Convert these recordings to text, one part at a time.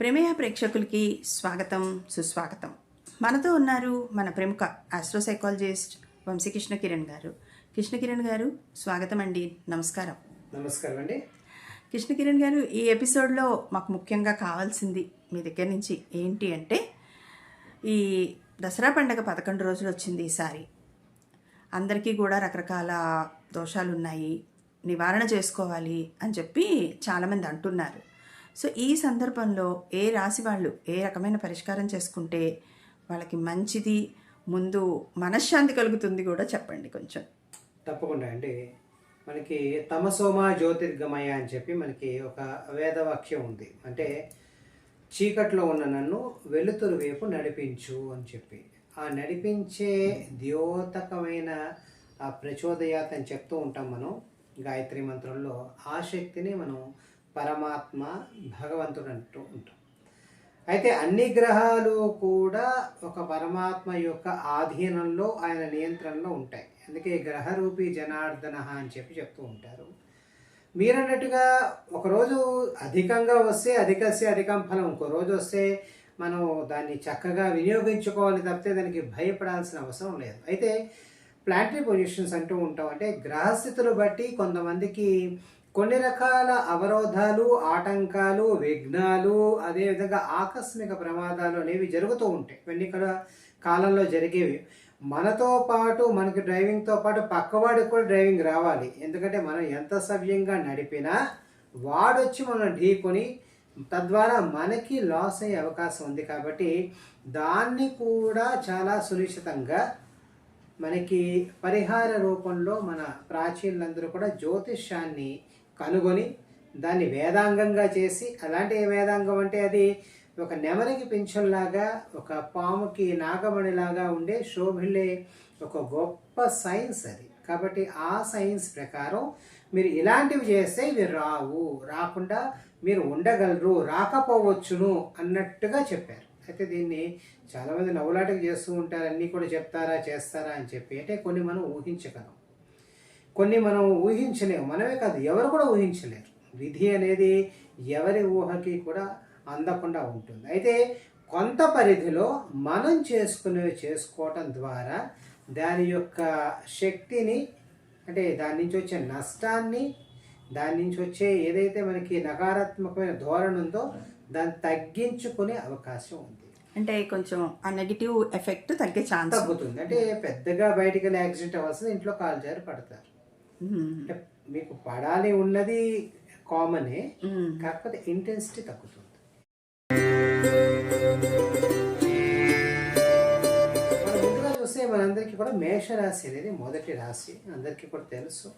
ప్రమేయ ప్రేక్షకులకి స్వాగతం సుస్వాగతం. మనతో ఉన్నారు మన ప్రముఖ ఆస్ట్రోసైకాలజిస్ట్ వంశీకృష్ణ కిరణ్ గారు. కృష్ణ కిరణ్ గారు స్వాగతం అండి. నమస్కారం. నమస్కారం అండి. కృష్ణ కిరణ్ గారు ఈ ఎపిసోడ్లో మాకు ముఖ్యంగా కావాల్సింది మీ దగ్గర నుంచి ఏంటి అంటే ఈ దసరా పండగ పదకొండు రోజులు వచ్చింది ఈసారి. అందరికీ కూడా రకరకాల దోషాలు ఉన్నాయి నివారణ చేసుకోవాలి అని చెప్పి చాలామంది అంటున్నారు. సో ఈ సందర్భంలో ఏ రాశి వాళ్ళు ఏ రకమైన పరిష్కారం చేసుకుంటే వాళ్ళకి మంచిది ముందు మనశ్శాంతి కలుగుతుంది కూడా చెప్పండి కొంచెం. తప్పకుండా అండి. మనకి తమసోమ జ్యోతిర్గమయ అని చెప్పి మనకి ఒక వేదవాక్యం ఉంది. అంటే చీకట్లో ఉన్న నన్ను వెలుతురు వైపు నడిపించు అని చెప్పి. ఆ నడిపించే ద్యోతకమైన ఆ ప్రచోదయాత అని చెప్తూ ఉంటాం మనం. గాయత్రి మంత్రంలో ఆ శక్తిని మనం పరమాత్మ భగవంతుడు అంటూ ఉంటాం. అయితే అన్ని గ్రహాలు కూడా ఒక పరమాత్మ యొక్క ఆధీనంలో ఆయన నియంత్రణలో ఉంటాయి. అందుకే గ్రహరూపి జనార్దన అని చెప్పి చెప్తూ ఉంటారు. మీరన్నట్టుగా ఒకరోజు అధికంగా వస్తే అధికస్తే అధికం ఫలం ఇంకో రోజు వస్తే మనం దాన్ని చక్కగా వినియోగించుకోవాలి తప్పితే దానికి భయపడాల్సిన అవసరం లేదు. అయితే ప్లాంటరీ పొజిషన్స్ అంటూ ఉంటాం. అంటే గ్రహస్థితులు బట్టి కొంతమందికి కొన్ని రకాల అవరోధాలు ఆటంకాలు విఘ్నాలు అదేవిధంగా ఆకస్మిక ప్రమాదాలు అనేవి జరుగుతూ ఉంటాయి. ఇవన్నీ కాలంలో జరిగేవి. మనతో పాటు మనకి డ్రైవింగ్తో పాటు పక్కవాడికి కూడా డ్రైవింగ్ రావాలి. ఎందుకంటే మనం ఎంత సవ్యంగా నడిపినా వాడొచ్చి మనం ఢీకొని తద్వారా మనకి లాస్ అయ్యే అవకాశం ఉంది కాబట్టి దాన్ని కూడా చాలా సునిశ్చితంగా మనకి పరిహార రూపంలో మన ప్రాచీనులందరూ కూడా జ్యోతిష్యాన్ని కనుగొని దాన్ని వేదాంగంగా చేసి అలాంటి వేదాంగం అంటే అది ఒక నెమలికి పింఛంలాగా ఒక పాముకి నాగమణిలాగా ఉండే శోభిల్లే ఒక గొప్ప సైన్స్ అది. కాబట్టి ఆ సైన్స్ ప్రకారం మీరు ఇలాంటివి చేస్తే ఇవి రావు రాకుండా మీరు ఉండగలరు రాకపోవచ్చును అన్నట్టుగా చెప్పారు. అయితే దీన్ని చాలామంది నవ్వులాటకు చేస్తూ ఉంటారు అన్నీ కూడా చెప్తారా చేస్తారా అని చెప్పి. అంటే కొన్ని మనం ఊహించగలం. కొన్ని మనం ఊహించలేము. మనమే కాదు ఎవరు కూడా ఊహించలేరు. విధి అనేది ఎవరి ఊహకి కూడా అందకుండా ఉంటుంది. అయితే కొంత పరిధిలో మనం చేసుకునేవి చేసుకోవటం ద్వారా దాని యొక్క శక్తిని అంటే దాని నుంచి వచ్చే నష్టాన్ని దాని నుంచి వచ్చే ఏదైతే మనకి నకారాత్మకమైన ధోరణి ఉందో దాన్ని తగ్గించుకునే అవకాశం ఉంది. అంటే కొంచెం ఆ నెగిటివ్ ఎఫెక్ట్ తగ్గే ఛాన్స్ తగ్గుతుంది. అంటే పెద్దగా బయటికి వెళ్ళి యాక్సిడెంట్ అవ్వాల్సింది ఇంట్లో కాలు జారి పడతారు. మీకు పడాలి ఉన్నది కామనే కాకపోతే ఇంటెన్సిటీ తగ్గుతుంది. మనం ముందుగా చూస్తే మనందరికీ కూడా మేషరాశి అనేది మొదటి రాశి. అందరికీ కూడా తెలుసు.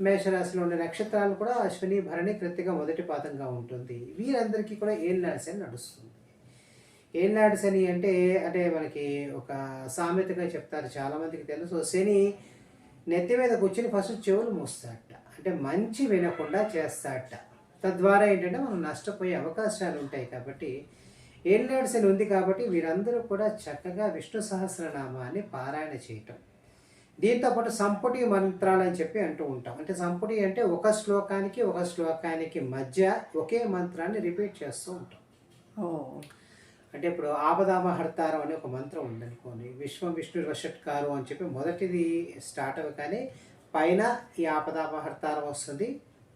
మేషరాశిలో ఉండే నక్షత్రాలు కూడా అశ్విని భరణి కృతిగా మొదటి పాదంగా ఉంటుంది. వీరందరికీ కూడా ఏళ్ళనాడు శని నడుస్తుంది. ఏళ్ళనాడు శని అంటే అంటే మనకి ఒక సామెతగా చెప్తారు. చాలా మందికి తెలుసు. శని నెత్తి మీద కూర్చొని ఫస్ట్ చెవులు మూస్తాడట అంటే మంచి వినకుండా చేస్తాడట తద్వారా ఏంటంటే మనం నష్టపోయే అవకాశాలు ఉంటాయి కాబట్టి ఏళ్ళనాడు శని ఉంది కాబట్టి వీరందరూ కూడా చక్కగా విష్ణు సహస్రనామాన్ని పారాయణ చేయటం. దీంతో పాటు సంపుటి మంత్రాలు అని చెప్పి అంటూ ఉంటాం. అంటే సంపుటి అంటే ఒక శ్లోకానికి ఒక శ్లోకానికి మధ్య ఒకే మంత్రాన్ని రిపీట్ చేస్తూ ఉంటాం. అంటే ఇప్పుడు ఆపదామహర్తారం అనే ఒక మంత్రం ఉందనుకోండి విశ్వం విష్ణు వషట్కారు అని చెప్పి మొదటిది స్టార్ట్ అవ్వగానే పైన ఈ ఆపదాపహర్తారం వస్తుంది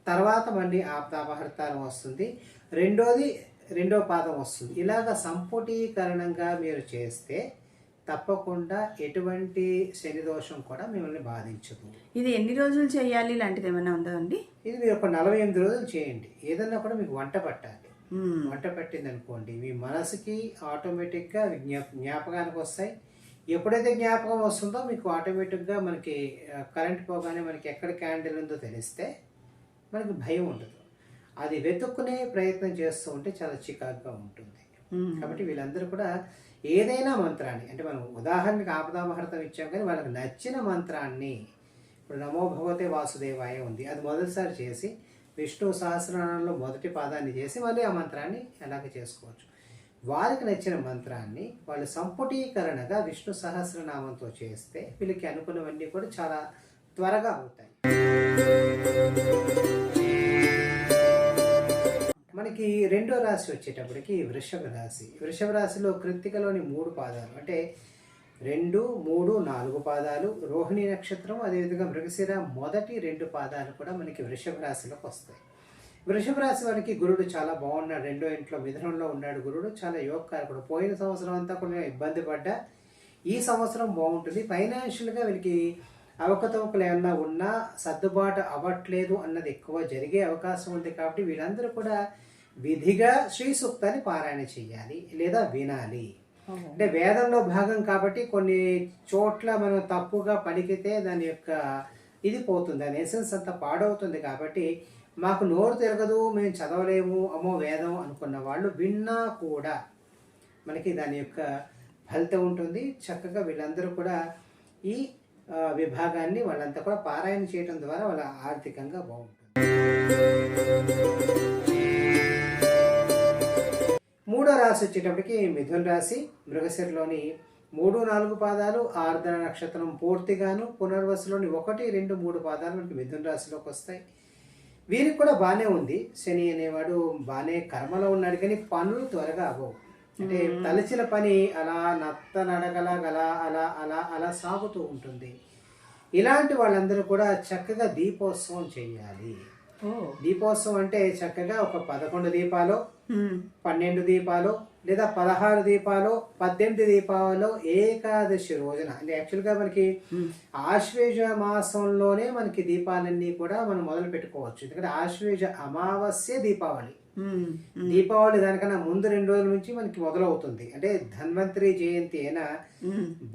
తర్వాత మళ్ళీ ఆపదాపహర్తారం వస్తుంది రెండోది రెండో పాదం వస్తుంది. ఇలాగ సంపుటీకరణంగా మీరు చేస్తే తప్పకుండా ఎటువంటి శని దోషం కూడా మిమ్మల్ని బాధించదు. ఇది ఎన్ని రోజులు చేయాలి? ఇలాంటిది ఏమైనా ఉందా అండి? ఇది మీరు ఒక నలభై ఎనిమిది రోజులు చేయండి. ఏదన్నా కూడా మీకు వంట పట్టాలి. వంట పట్టింది అనుకోండి మీ మనసుకి ఆటోమేటిక్గా జ్ఞా జ్ఞాపకానికి వస్తాయి. ఎప్పుడైతే జ్ఞాపకం వస్తుందో మీకు ఆటోమేటిక్గా మనకి కరెంట్ పోగానే మనకి ఎక్కడ క్యాండిల్ ఉందో తెలిస్తే మనకి భయం ఉండదు. అది వెతుక్కునే ప్రయత్నం చేస్తూ ఉంటే చాలా చికాకుగా ఉంటుంది. మ్మ్. కాబట్టి వీళ్ళందరూ కూడా ఏదైనా మంత్రాన్ని అంటే మనం ఉదాహరణకి ఆపదామహర్తం ఇచ్చాం కానీ వాళ్ళకి నచ్చిన మంత్రాన్ని ఇప్పుడు నమో భగవతే వాసుదేవాయ ఉంది అది మొదటిసారి చేసి విష్ణు సహస్రనామంలో మొదటి పాదాన్ని చేసి మళ్ళీ ఆ మంత్రాన్ని ఎలాగ చేసుకోవచ్చు? వారికి నచ్చిన మంత్రాన్ని వాళ్ళు సంపుటీకరణగా విష్ణు సహస్రనామంతో చేస్తే వీళ్ళకి అనుకున్నవన్నీ కూడా చాలా త్వరగా అవుతాయి. మనకి రెండో రాశి వచ్చేటప్పటికి వృషభ రాశి. వృషభ రాశిలో కృత్తికలోని మూడు పాదాలు అంటే రెండు మూడు నాలుగు పాదాలు. రోహిణి నక్షత్రం అదేవిధంగా మృగశిర మొదటి రెండు పాదాలు కూడా మనకి వృషభ రాశిలోకి వస్తాయి. వృషభ రాశి వారికి గురుడు చాలా బాగున్నాడు. రెండో ఇంట్లో మిథునంలో ఉన్నాడు గురుడు. చాలా యోగకారకుడు పోయిన సంవత్సరం అంతా కొంచెం ఇబ్బంది పడ్డా. ఈ సంవత్సరం బాగుంటుంది. ఫైనాన్షియల్గా వీరికి అవకతవకలు ఏమన్నా ఉన్నా సర్దుబాటు అవ్వట్లేదు అన్నది ఎక్కువ జరిగే అవకాశం ఉంది కాబట్టి వీళ్ళందరూ కూడా విధిగా శ్రీ సూక్తాన్ని పారాయణ చేయాలి లేదా వినాలి. అంటే వేదంలో భాగం కాబట్టి కొన్ని చోట్ల మనం తప్పుగా పలికితే దాని యొక్క ఇది పోతుంది దాని ఎసెన్స్ అంతా పాడవుతుంది కాబట్టి మాకు నోరు తిరగదు మేము చదవలేము అమ్మో వేదం అనుకున్న వాళ్ళు విన్నా కూడా మనకి దాని యొక్క ఫలితం ఉంటుంది. చక్కగా వీళ్ళందరూ కూడా ఈ విభాగాన్ని వాళ్ళంతా కూడా పారాయణ చేయడం ద్వారా వాళ్ళ ఆర్థికంగా బాగుంటుంది. మూడో రాశి వచ్చేటప్పటికి మిథున రాశి మృగశిరలోని మూడు నాలుగు పాదాలు ఆర్ద్ర నక్షత్రం పూర్తిగాను పునర్వసులోని ఒకటి రెండు మూడు పాదాలు మనకి మిథున రాశిలోకి వస్తాయి. వీరికి కూడా బాగానే ఉంది. శని అనేవాడు బాగానే కర్మలో ఉన్నాడు కానీ పనులు త్వరగా అవ్వవు. అంటే తలచిన పని అలా నత్త నడగల గల అలా అలా అలా సాగుతూ ఉంటుంది. ఇలాంటి వాళ్ళందరూ కూడా చక్కగా దీపోత్సవం చేయాలి. దీపోత్సవం అంటే చక్కగా ఒక పదకొండు దీపాలు. పన్నెండు దీపాలు లేదా పదహారు దీపాలు పద్దెనిమిది దీపాలు ఏకాదశి రోజున. అంటే యాక్చువల్గా మనకి ఆశ్వేజ మాసంలోనే మనకి దీపాలన్నీ కూడా మనం మొదలు పెట్టుకోవచ్చు. ఎందుకంటే ఆశ్వేజ అమావాస్య దీపావళి. దీపావళి దానికన్నా ముందు రెండు రోజుల నుంచి మనకి మొదలవుతుంది. అంటే ధన్వంతరి జయంతి అయినా.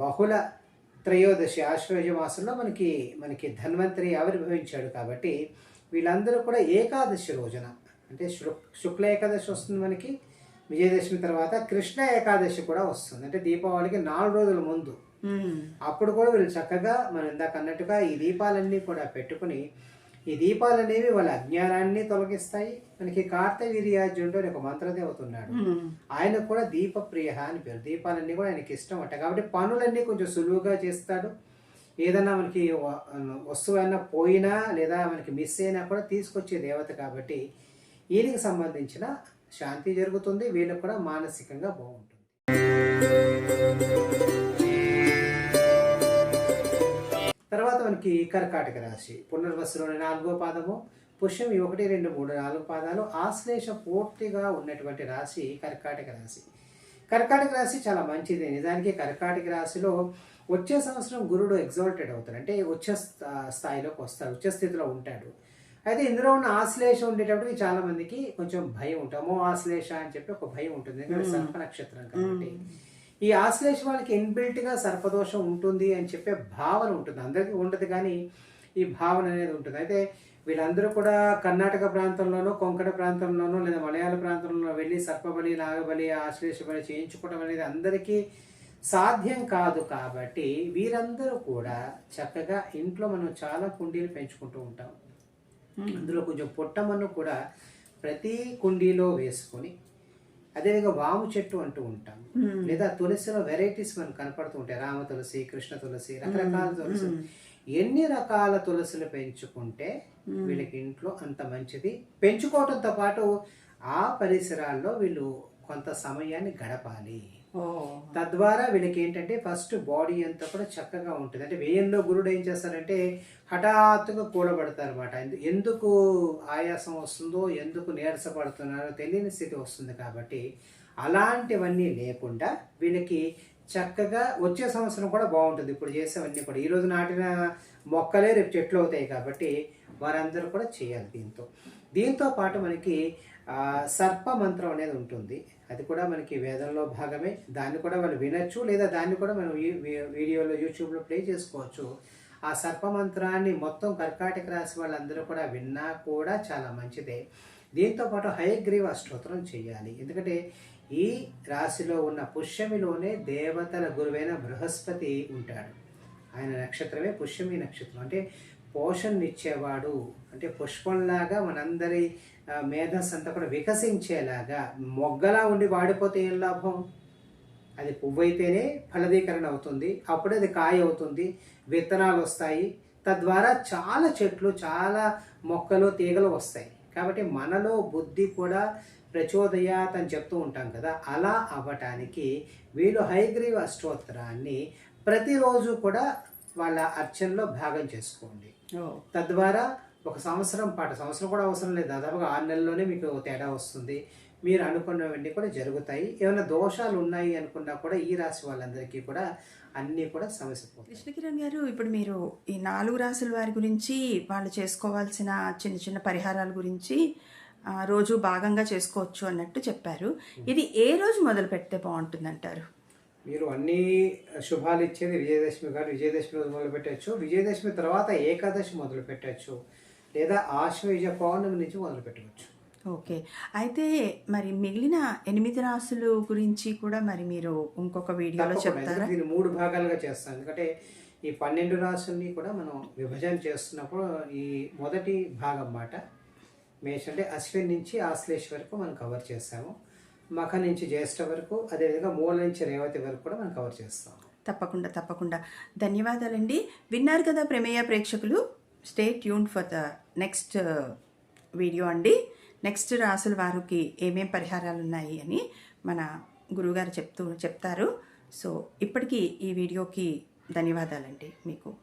బహుళ త్రయోదశి ఆశ్వేజ మాసంలో మనకి మనకి ధన్వంతరి ఆవిర్భవించాడు కాబట్టి వీళ్ళందరూ కూడా ఏకాదశి రోజున అంటే శుక్ల ఏకాదశి వస్తుంది మనకి విజయదశమి తర్వాత కృష్ణ ఏకాదశి కూడా వస్తుంది. అంటే దీపావళికి నాలుగు రోజుల ముందు. అప్పుడు కూడా వీళ్ళు చక్కగా మనం ఇందాక అన్నట్టుగా ఈ దీపాలన్నీ కూడా పెట్టుకుని ఈ దీపాలు అనేవి వాళ్ళ అజ్ఞానాన్ని తొలగిస్తాయి. మనకి కార్తవీర్యార్జునుడు అని ఒక మంత్రదేవత ఉన్నాడు. ఆయన కూడా దీప ప్రియ అని పేరు. దీపాలన్నీ కూడా ఆయనకి ఇష్టం అంట. కాబట్టి పనులన్నీ కొంచెం సులువుగా చేస్తాడు. ఏదన్నా మనకి వస్తువైనా వస్తువు అయినా పోయినా లేదా మనకి మిస్ అయినా కూడా తీసుకొచ్చే దేవత కాబట్టి ఈయనకి సంబంధించిన శాంతి జరుగుతుంది వీళ్ళకి కూడా మానసికంగా బాగుంటుంది. తర్వాత మనకి కర్కాటక రాశి పునర్వసులోని నాలుగో పాదము పుష్యం ఈ ఒకటి రెండు మూడు నాలుగు పాదాలు ఆశ్లేష పూర్తిగా ఉన్నటువంటి రాశి కర్కాటక రాశి. కర్కాటక రాశి చాలా మంచిది. నిజానికి కర్కాటక రాశిలో వచ్చే సంవత్సరం గురుడు ఎగ్జాల్టెడ్ అవుతాడు. అంటే స్థా- స్థాయిలోకి వస్తాడు. ఉచ్చ స్థితిలో ఉంటాడు. అయితే ఇందులో ఉన్న ఆశ్లేష ఉండేటప్పటికి చాలా మందికి కొంచెం భయం ఉంటుంది. అమ్మో ఆశ్లేష అని చెప్పి ఒక భయం ఉంటుంది. ఎందుకంటే సర్ప నక్షత్రం కాబట్టి. ఈ ఆశ్లేష వాళ్ళకి ఇన్బిల్ట్గా సర్పదోషం ఉంటుంది అని చెప్పే భావన ఉంటుంది. అందరికీ ఉండదు కానీ ఈ భావన అనేది ఉంటుంది. అయితే వీళ్ళందరూ కూడా కర్ణాటక ప్రాంతంలోనూ కొంకణ ప్రాంతంలోనూ లేదా మలయాళ ప్రాంతంలో వెళ్ళి సర్పబలి నాగబలి ఆశ్లేష బలి చేయించుకోవడం అనేది అందరికీ సాధ్యం కాదు కాబట్టి వీరందరూ కూడా చక్కగా ఇంట్లో మనం చాలా కుండీలు పెంచుకుంటూ ఉంటాం. అందులో కొంచెం పుట్టమన్ను కూడా ప్రతి కుండీలో వేసుకొని అదేవిధంగా వాము చెట్టు అంటూ ఉంటాం. లేదా తులసిలో వెరైటీస్ మనకు కనపడుతూ ఉంటాయి. రామ తులసి కృష్ణ తులసి రకరకాల తులసి. ఎన్ని రకాల తులసులు పెంచుకుంటే వీళ్ళకి ఇంట్లో అంత మంచిది? పెంచుకోవడంతో పాటు ఆ పరిసరాల్లో వీళ్ళు కొంత సమయాన్ని గడపాలి. తద్వారా వీళ్ళకి ఏంటంటే ఫస్ట్ బాడీ అంతా కూడా చక్కగా ఉంటుంది. అంటే వ్యయంలో గురుడు ఏం చేస్తారంటే హఠాత్తుగా కూడబడతారు అనమాట ఎందుకు ఆయాసం వస్తుందో ఎందుకు నీరసపడుతున్నారో తెలియని స్థితి వస్తుంది కాబట్టి అలాంటివన్నీ లేకుండా వీళ్ళకి చక్కగా వచ్చే సంవత్సరం కూడా బాగుంటుంది. ఇప్పుడు చేసేవన్నీ కూడా. ఈరోజు నాటిన మొక్కలే రేపు చెట్లు అవుతాయి కాబట్టి వారందరూ కూడా చేయాలి దీంతో. దీంతో పాటు మనకి సర్ప మంత్రం అనేది ఉంటుంది. అది కూడా మనకి వేదంలో భాగమే. దాన్ని కూడా మనం వినొచ్చు లేదా దాన్ని కూడా మనం వీడియోలో యూట్యూబ్లో ప్లే చేసుకోవచ్చు. ఆ సర్ప మంత్రాన్ని మొత్తం కర్కాటక రాశి వాళ్ళందరూ కూడా విన్నా కూడా చాలా మంచిదే. దీంతో పాటు హయగ్రీవ స్తోత్రం చేయాలి. ఎందుకంటే ఈ రాశిలో ఉన్న పుష్యమిలోనే దేవతల గురువైన బృహస్పతి ఉంటాడు. ఆయన నక్షత్రమే పుష్యమి నక్షత్రం. అంటే పోషణనిచ్చేవాడు అంటే పుష్పంలాగా మనందరి మేధస్ మేధస్సు అంతా కూడా వికసించేలాగా మొగ్గలా ఉండి వాడిపోతే ఏం లాభం? అది పువ్వు అయితేనే ఫలదీకరణ అవుతుంది అప్పుడే అది కాయ అవుతుంది విత్తనాలు వస్తాయి. తద్వారా చాలా చెట్లు చాలా మొక్కలు తీగలు వస్తాయి. కాబట్టి మనలో బుద్ధి కూడా ప్రచోదయాత్ అని చెప్తూ ఉంటాం కదా అలా అవ్వటానికి వీళ్ళు హైగ్రీవ అష్టోత్తరాన్ని ప్రతిరోజు కూడా వాళ్ళ అర్చనలో భాగం చేసుకోండి. తద్వారా ఒక సంవత్సరం పాటు సంవత్సరం కూడా అవసరం లేదు దాదాపుగా ఆరు నెలల్లోనే మీకు తేడా వస్తుంది. మీరు అనుకున్నవన్నీ కూడా జరుగుతాయి. ఏమైనా దోషాలు ఉన్నాయి అనుకున్నా కూడా ఈ రాశి వాళ్ళందరికీ కూడా అన్నీ కూడా సమస్య కృష్ణకిరణ్ గారు ఇప్పుడు మీరు ఈ నాలుగు రాసుల వారి గురించి వాళ్ళు చేసుకోవాల్సిన చిన్న చిన్న పరిహారాల గురించి రోజు భాగంగా చేసుకోవచ్చు అన్నట్టు చెప్పారు. ఇది ఏ రోజు మొదలు పెడితే బాగుంటుంది అంటారు మీరు అన్ని శుభాలు ఇచ్చేది విజయదశమి గారు విజయదశమి రోజు మొదలు పెట్టచ్చు. విజయదశమి తర్వాత ఏకాదశి మొదలు పెట్టచ్చు. లేదా ఆశ్వయుజ పౌర్ణమి నుంచి మొదలు పెట్టవచ్చు. ఓకే. అయితే మరి మిగిలిన ఎనిమిది రాసులు గురించి కూడా మరి మీరు ఇంకొక వీడియోలో చెప్తారా? దీన్ని మూడు భాగాలుగా చేస్తాం. ఎందుకంటే ఈ పన్నెండు రాసుల్ని కూడా మనం విభజన చేస్తున్నప్పుడు ఈ మొదటి భాగం మాట. మేష అంటే అశ్విన్ నుంచి ఆశ్లేష్ వరకు మనం కవర్ చేస్తాము. మఖ నుంచి జ్యేష్ఠ వరకు అదేవిధంగా మూల నుంచి రేవతి వరకు కూడా మనం కవర్ చేస్తాము. తప్పకుండా తప్పకుండా. ధన్యవాదాలండి. విన్నారు కదా ప్రమేయ ప్రేక్షకులు? Stay tune for the next video అండి. నెక్స్ట్ రాసుల వారికి ఏమేం పరిహారాలు ఉన్నాయి అని మన గురువుగారు చెప్తూ చెప్తారు. సో ఇప్పటికీ ఈ వీడియోకి ధన్యవాదాలండి మీకు.